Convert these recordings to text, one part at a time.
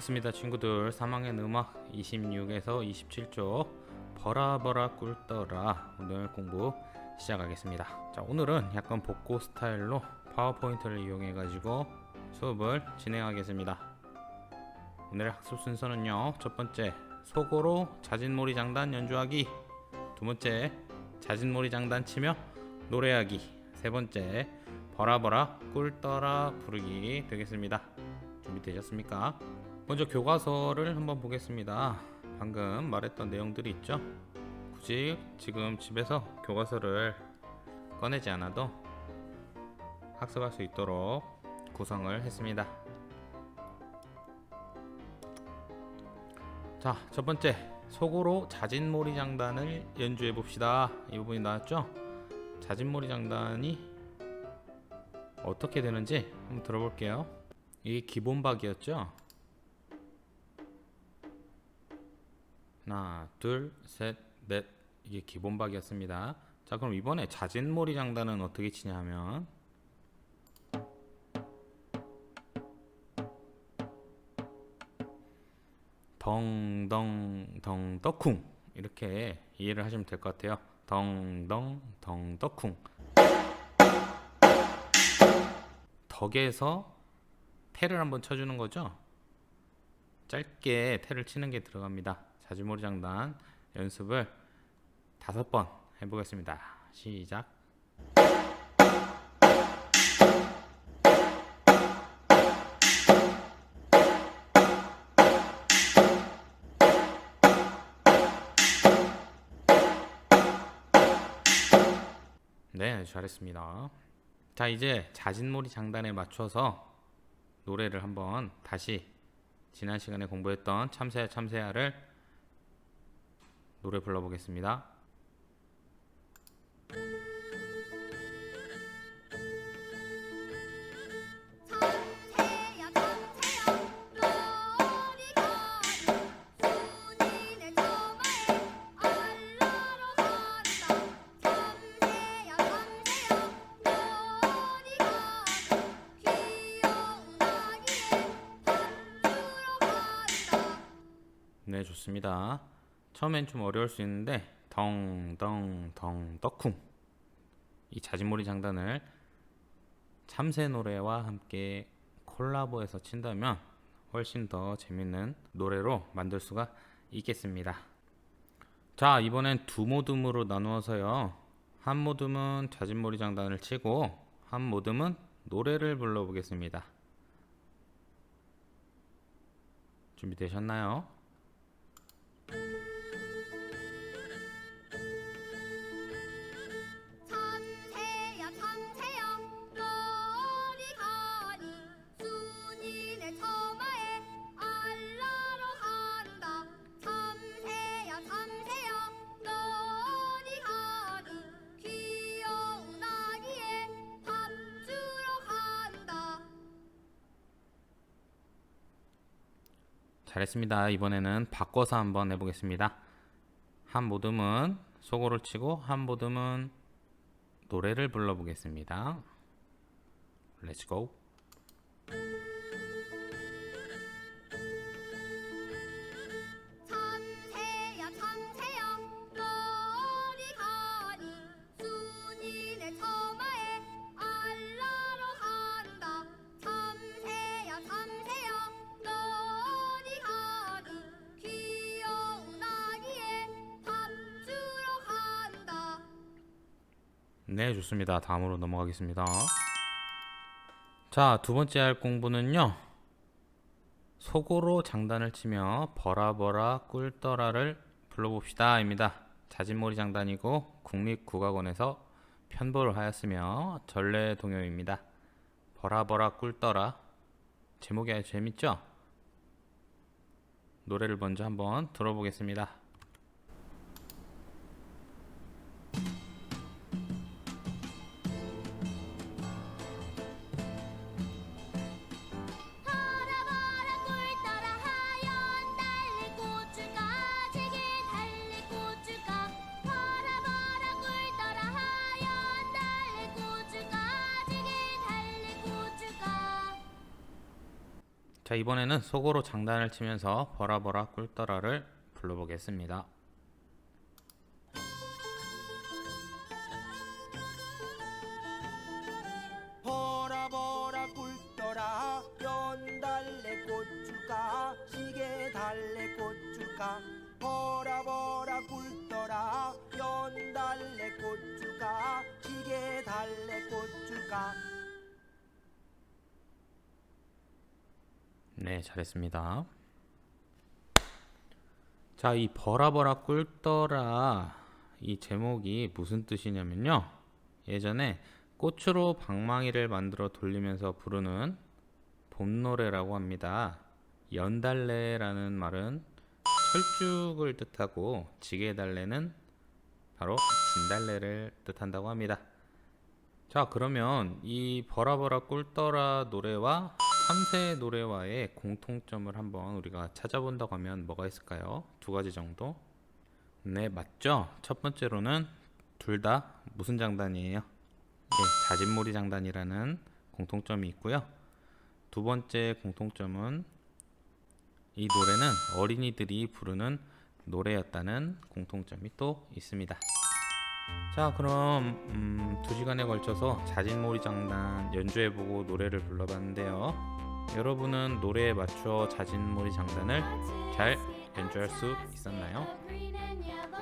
반갑습니다 친구들. 사망의 음악 26에서 27조 버라버라 꿀떠라 오늘 공부 시작하겠습니다. 자 오늘은 약간 복고 스타일로 파워포인트를 이용해 가지고 수업을 진행하겠습니다. 오늘의 학습 순서는요 첫 번째 속어로 자진몰이 장단 연주하기. 두 번째 자진몰이 장단 치며 노래하기. 세 번째 버라버라 꿀떠라 부르기 되겠습니다. 준비되셨습니까? 먼저 교과서를 한번 보겠습니다. 방금 말했던 내용들이 있죠? 굳이 지금 집에서 교과서를 꺼내지 않아도 학습할 수 있도록 구성을 했습니다. 자, 첫 번째 속으로 자진몰이 장단을 연주해 봅시다. 이 부분이 나왔죠? 자진몰이 장단이 어떻게 되는지 한번 들어볼게요. 이게 기본 박이었죠? 하나, 둘, 셋, 넷. 이게 기본 박이었습니다. 자, 그럼 이번에 자진몰이 장단은 어떻게 치냐 하면 덩덩덩 덕쿵 이렇게 이해를 하시면 될 것 같아요. 덩덩덩 덕쿵 덕에서 테를 한번 쳐주는 거죠. 짧게 테를 치는 게 들어갑니다. 자지모리 장단 연습을 다섯 번 해보겠습니다. 시작. 네, 잘했습니다. 자, 이제 자진몰이 장단에 맞춰서 노래를 한번 다시 지난 시간에 공부했던 참새야 참새야를 노래 불러보겠습니다. 네, 좋습니다. 처음엔 좀 어려울 수 있는데 덩덩덩 떡쿵 이 자진몰이 장단을 참새 노래와 함께 콜라보해서 친다면 훨씬 더 재밌는 노래로 만들 수가 있겠습니다. 자, 이번엔 두 모듬으로 나누어서요. 한 모듬은 자진몰이 장단을 치고 한 모듬은 노래를 불러보겠습니다. 준비되셨나요? 잘했습니다. 이번에는 바꿔서 한번 해보겠습니다. 한 모듬은 소고를 치고 한 모듬은 노래를 불러보겠습니다. Let's go. 네, 좋습니다. 다음으로 넘어가겠습니다. 자, 두 번째 할 공부는요. 속으로 장단을 치며 버라버라 꿀떠라를 불러봅시다 입니다. 자진몰이 장단이고 국립국악원에서 편보를 하였으며 전래 동요입니다. 버라버라 꿀떠라 제목이 아주 재밌죠? 노래를 먼저 한번 들어보겠습니다. 자 이번에는 속으로 장단을 치면서 버라버라 꿀떠라를 불러보겠습니다. 연달래 고추가 시계 달래 고추가 네, 잘했습니다. 자, 이 버라버라 꿀떠라 이 제목이 무슨 뜻이냐면요. 예전에 꽃으로 방망이를 만들어 돌리면서 부르는 봄 노래라고 합니다. 연달래라는 말은 철쭉을 뜻하고 지게달래는 바로 진달래를 뜻한다고 합니다. 자, 그러면 이 버라버라 꿀떠라 노래와 3세 노래와의 공통점을 한번 우리가 찾아본다고 하면 뭐가 있을까요? 두 가지 정도? 네, 맞죠? 첫 번째로는 둘 다 무슨 장단이에요? 네, 자진몰이 장단이라는 공통점이 있고요. 두 번째 공통점은 이 노래는 어린이들이 부르는 노래였다는 공통점이 또 있습니다. 자 그럼 음, 두 시간에 걸쳐서 자진몰이 장단 연주해보고 노래를 불러봤는데요 여러분은 노래에 맞춰 자진몰이 장단을 잘 연주할 수 있었나요?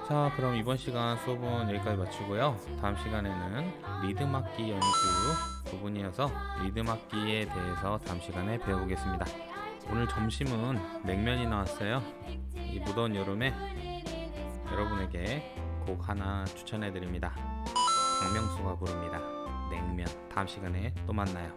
자 그럼 이번 시간 수업은 여기까지 마치고요 다음 시간에는 리듬 악기 연주 부분이어서 리듬 악기에 대해서 다음 시간에 배워보겠습니다 오늘 점심은 냉면이 나왔어요 이 무더운 여름에 여러분에게 곡 하나 추천해 드립니다. 박명수가 부릅니다. 냉면. 다음 시간에 또 만나요.